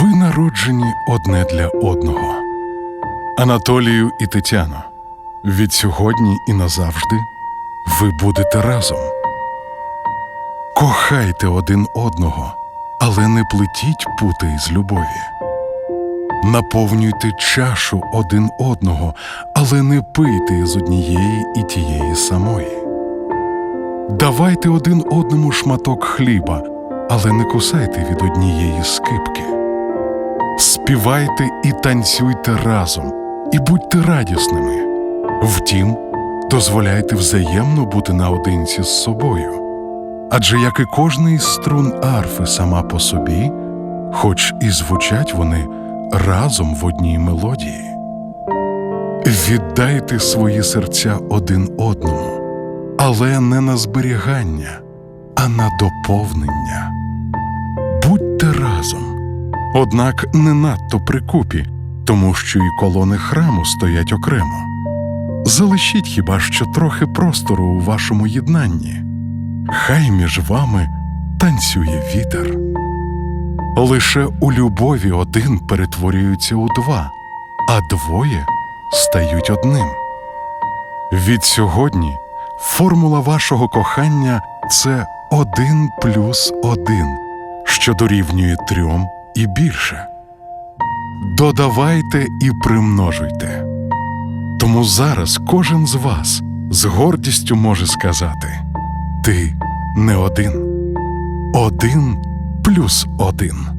Ви народжені одне для одного. Анатолію і Тетяно, від сьогодні і назавжди ви будете разом. Кохайте один одного, але не плетіть пути із любові. Наповнюйте чашу один одного, але не пийте з однієї і тієї самої. Давайте один одному шматок хліба, але не кусайте від однієї скипки. Співайте і танцюйте разом, і будьте радісними. Втім, дозволяйте взаємно бути наодинці з собою. Адже як і кожний із струн арфи сама по собі, хоч і звучать вони разом в одній мелодії. Віддайте свої серця один одному, але не на зберігання, а на доповнення. Будьте разом, однак не надто прикупі, тому що і колони храму стоять окремо. Залишіть хіба що трохи простору у вашому єднанні. Хай між вами танцює вітер. Лише у любові один перетворюється у два, а двоє стають одним. Від сьогодні формула вашого кохання це один плюс один, що дорівнює трьом і більше. Додавайте і примножуйте. Тому зараз кожен з вас з гордістю може сказати: Ти не один, один плюс один.